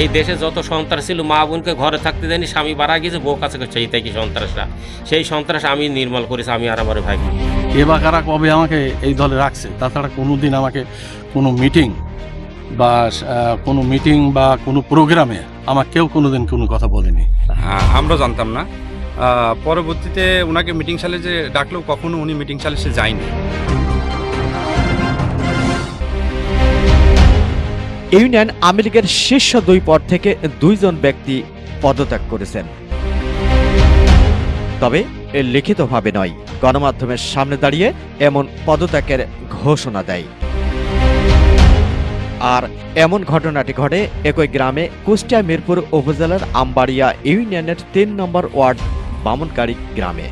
এই দেশে যত সন্ত্রাস ছিল মা বোনকে ঘরে থাকতে দেয়নি স্বামী বাড়া গিয়েছে বউ কাছে করছে এই থেকে সন্ত্রাসরা? সেই সন্ত্রাস আমি নির্মল করেছি আমি আর আমার ভাই বা কারা কবে আমাকে এই দলে রাখছে? তাছাড়া কোনো দিন আমাকে কোনো মিটিং বা কোনো মিটিং বা কোনো প্রোগ্রামে আমার কেউ কোনো দিন কোনো কথা বলেনি। আহ, আমরা জানতাম না। পরবর্তীতে ওনাকে মিটিং সালে যে ডাকলেও কখনো উনি মিটিং সালে সে যায়নি। ইউনিয়ন আওয়ামী লীগের শীর্ষ দুই পদ থেকে দুইজন ব্যক্তি পদত্যাগ করেছেন। তবে এ লিখিতভাবে নয়, গণমাধ্যমের সামনে দাঁড়িয়ে এমন পদত্যাগের ঘোষণা দেয়। আর এমন ঘটনাটি ঘটে একই গ্রামে কুষ্টিয়া মিরপুর উপজেলার আমবাড়িয়া ইউনিয়নের তিন নম্বর ওয়ার্ড বামনকারী গ্রামে।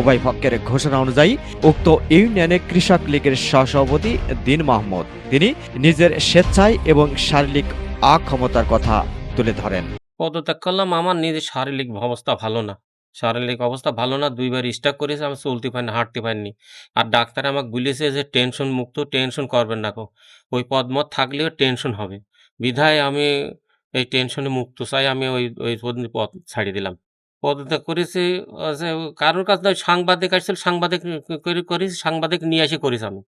উভয় পক্ষের ঘোষণা অনুযায়ী উক্ত ইউনিয়নে কৃষক লীগের সহসভাপতি দিন মাহমুদ। তিনি নিজের স্বেচ্ছায় এবং শারীরিক অক্ষমতার কথা তুলে ধরেন। পদত্যাগ করলাম, আমার নিজের শারীরিক অবস্থা ভালো না। শারীরিক অবস্থা ভালো না, দুইবার স্টাক করেছে, আমি চলতে পারিনি, হাঁটতে পারিনি। আর ডাক্তার আমাকে বলেছে যে, টেনশন মুক্ত, টেনশন করবেন না ওই পদমত থাকলেও টেনশন হবে। বিধায় আমি এই টেনশনে মুক্ত চাই, আমি ওই ওই পদ ছাড়িয়ে দিলাম। পদত্যাগ করেছি কারোর কাছে নয়, সাংবাদিক আসছিল সাংবাদিক করে করেছি সাংবাদিক নিয়ে এসে করেছি আমি।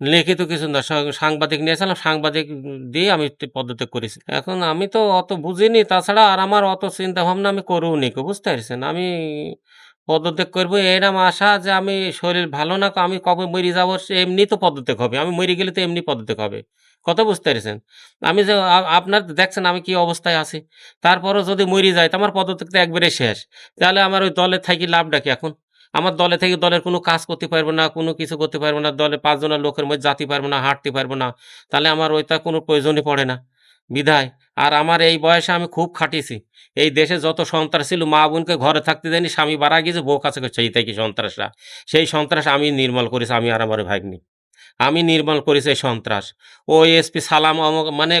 লিখিত কিছু না সাংবাদিক নিয়েছিলাম সাংবাদিক দিয়ে আমি তে- পদত্যাগ করেছি। এখন আমি তো অত বুঝিনি তাছাড়া আর আমার অত চিন্তা ভাবনা আমি করব নিকো বুঝতে পারছেন? আমি পদত্যাগ করব। এরম আশা যে আমি শরীর ভালো না, আমি কবে মরে যাব এমনি তো পদত্যাগ হবে। আমি মরে গেলে তো এমনি পদত্যাগ হবে। কথা বুঝতে পেরেছেন? আমি যে আপনার দেখছেন আমি কি অবস্থায় আছি। তারপরও যদি মরে যায়, তো আমার পদত্যাগ তো একবারে শেষ। তাহলে আমার ওই দলে থাকি লাভটা কি এখন? আমার দলে থেকে দলের কোনো কাজ করতে পারব না, কোনো কিছু করতে পারব না, দলে পাঁচজনের লোকের মধ্যে যাতে পারব না, হাঁটতে পারব না। তাহলে আমার ওইটা কোনো প্রয়োজনই পড়ে না। বিধায়। আর আমার এই বয়সে আমি খুব খাটিয়েছি। এই দেশে যত সন্ত্রাস ছিল, মা বোনকে ঘরে থাকতে দেয়নি, স্বামী বাড়া গিয়েছে, বউ কাছে এই থেকে সন্ত্রাসরা। সেই সন্ত্রাস আমি নির্মল করেছি, আমি আর আমার ভাগ্নি। আমি নির্মল করেছি সন্ত্রাস। ও এসপি সালাম মানে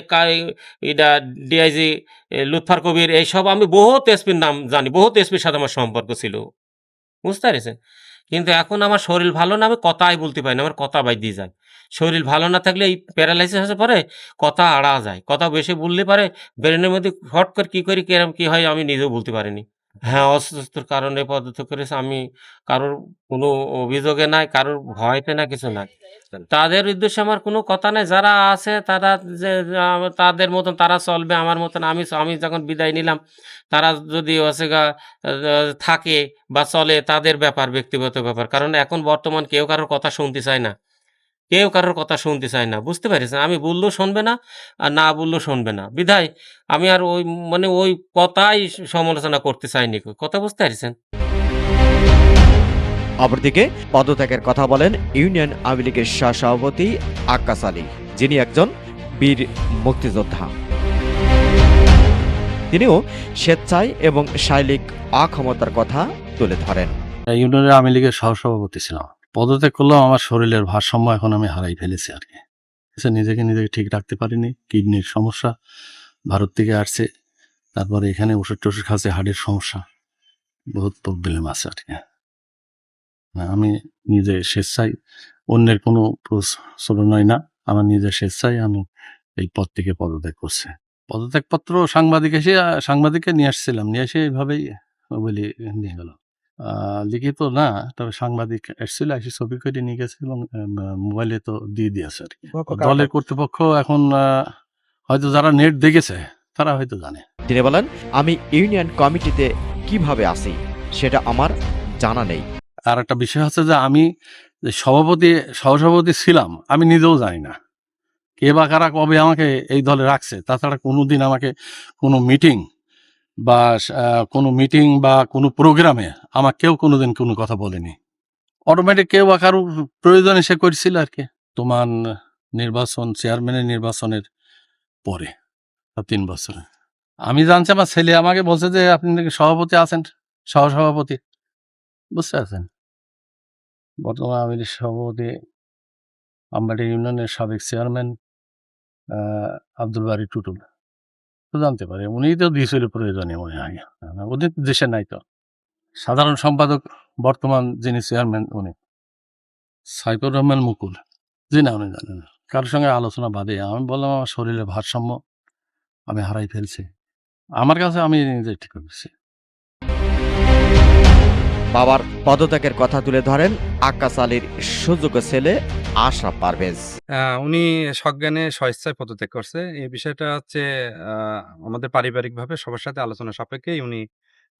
এটা ডিআইজি লুৎফার কবির, এইসব আমি বহুত এসপির নাম জানি, বহুত এসপির সাথে আমার সম্পর্ক ছিল। বুঝতে পেরেছেন? কিন্তু এখন আমার শরীর ভালো না, আমি কথাই বলতে পারি না, আমার কথা বাই দিয়ে যায়। শরীর ভালো না থাকলে এই প্যারালাইসিস হতে পারে কথা আড়া যায় কথা বেশি বললে পারে ব্রেনের মধ্যে হট করে কী করি কিরম কী হয় আমি নিজেও বলতে পারিনি হ্যাঁ অসুস্থর কারণে পদত্যাগ করেছে। আমি কারোর কোনো অভিযোগে নাই কারোর ভয়তে না কিছু নাই তাদের উদ্দেশ্যে আমার কোনো কথা নাই। যারা আছে তারা যে তাদের মতন তারা চলবে আমার মতন আমি আমি যখন বিদায় নিলাম তারা যদি হচ্ছে গা থাকে বা চলে তাদের ব্যাপার ব্যক্তিগত ব্যাপার। কারণ এখন বর্তমান কেউ কারোর কথা শুনতে চায় না। কেউ কারোর কথা শুনতে চায় না বুঝতে পারিস আমি বললেও শুনবে না আর না বললেও শুনবে না। বিধায় আমি আর ওই মানে ওই কথাই সমালোচনা করতে চাইনি। কথা বুঝতে পারছেন? অপরদিকে পদত্যাগের কথা বলেন ইউনিয়ন আওয়ামী লীগের সহসভাপতি আক্কাস আলী যিনি একজন বীর মুক্তিযোদ্ধা। তিনিও স্বেচ্ছায় এবং শারীরিক অক্ষমতার কথা তুলে ধরেন। ইউনিয়নের আওয়ামী লীগের সহসভাপতি ছিলাম। পদত্যাগ করলাম আমার শরীরের ভারসাম্য এখন আমি হারাই ফেলেছি আর কি। নিজেকে নিজেকে ঠিক রাখতে পারিনি কিডনির সমস্যা ভারত থেকে আসছে তারপরে এখানে ওষুধ টষুধ খাচ্ছে হার্টের সমস্যা বহুত প্রবলেম আছে আর কি। আমি নিজে স্বেচ্ছায় অন্যের কোনো প্রচলনই না আমার নিজের স্বেচ্ছায় আমি এই পদ থেকে পদত্যাগ করছি। পদত্যাগপত্র সাংবাদিক এসে সাংবাদিককে নিয়ে আসছিলাম নিয়ে এসে এইভাবেই বলি নিয়ে গেল। আহ, লিখিত না তবে সাংবাদিক এসেছিল এসে ছবি করে নিয়ে গেছে এবং আহ, মোবাইলে তো দিয়ে দিয়েছে আর কি। দলের কর্তৃপক্ষ এখন আহ, হয়তো যারা নেট দেখেছে তারা হয়তো জানে। তিনি বলেন আমি ইউনিয়ন কমিটিতে কীভাবে আসি সেটা আমার জানা নেই। আর একটা বিষয় হচ্ছে যে আমি সভাপতি সহসভাপতি ছিলাম আমি নিজেও জানি না। কে বা কারা কবে আমাকে এই দলে রাখছে তাছাড়া কোনো দিন আমাকে কোনো মিটিং বা কোনো মিটিং বা কোনো প্রোগ্রামে আমার কেউ কোনোদিন কোনো কথা বলেনি। অটোমেটিক কেউ বা কারোর প্রয়োজনে সে করছিল আর কি। তোমার নির্বাচন চেয়ারম্যানের নির্বাচনের পরে তিন বছরে। আমি জানছি আমার ছেলে আমাকে বলছে যে, আপনি নাকি সভাপতি আছেন? সহসভাপতি। বুঝতে পারছেন? বর্তমান আমির সভাপতি আমবাড়ি ইউনিয়নের সাবেক চেয়ারম্যান আব্দুল বাড়ি টুটুল। তো জানতে পারে। উনিই তো দিয়েছিল প্রয়োজনে মনে হয়। ওদের দেশে নাই তো সাধারণ সম্পাদক, বর্তমান যিনি চেয়ারম্যান, উনি। সাইফুর রহমান মুকুল। জি না, উনি জানেন কারোর সঙ্গে আলোচনা বাদে আমি বললাম, আমার শরীরের ভারসাম্য আমি হারাই ফেলছি। আমার কাছে আমি নিজে ঠিক করেছি। বাবার পদত্যাগের কথা তুলে ধরেন আক্কাস আলীর সুযোগ্য ছেলে আশরাফ পারভেজ। উনি সজ্ঞানে স্বেচ্ছায় পদত্যাগ করছে। এই বিষয়টা হচ্ছে আমাদের পারিবারিকভাবে সবার সাথে আলোচনা সাপেক্ষেই উনি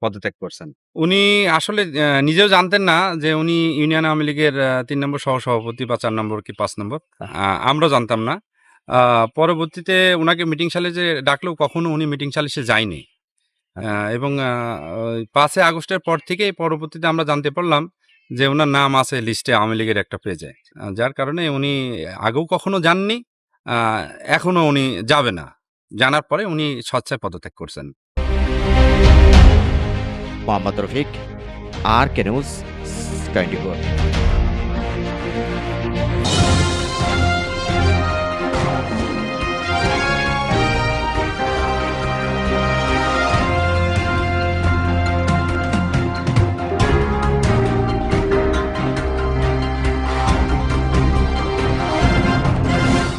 পদত্যাগ করছেন। উনি আসলে নিজেও জানতেন না যে উনি ইউনিয়ন আওয়ামী লীগের তিন নম্বর সহসভাপতি বা চার নম্বর কি পাঁচ নম্বর। আমরা জানতাম না। পরবর্তীতে ওনাকে মিটিং সালে যে ডাকলেও কখনো উনি মিটিং সালে সে যায়নি। আহ, এবং পাঁচই আগস্টের পর থেকেই পরবর্তীতে আমরা জানতে পারলাম যে ওনার নাম আছে লিস্টে আওয়ামী লীগের একটা পেজে যার কারণে উনি আগেও কখনো যাননি এখনও এখনও উনি যাবে না। জানার পরে উনি স্বচ্ছায় পদত্যাগ করছেন। মোহাম্মদ রফিক আর কে টোয়েন্টি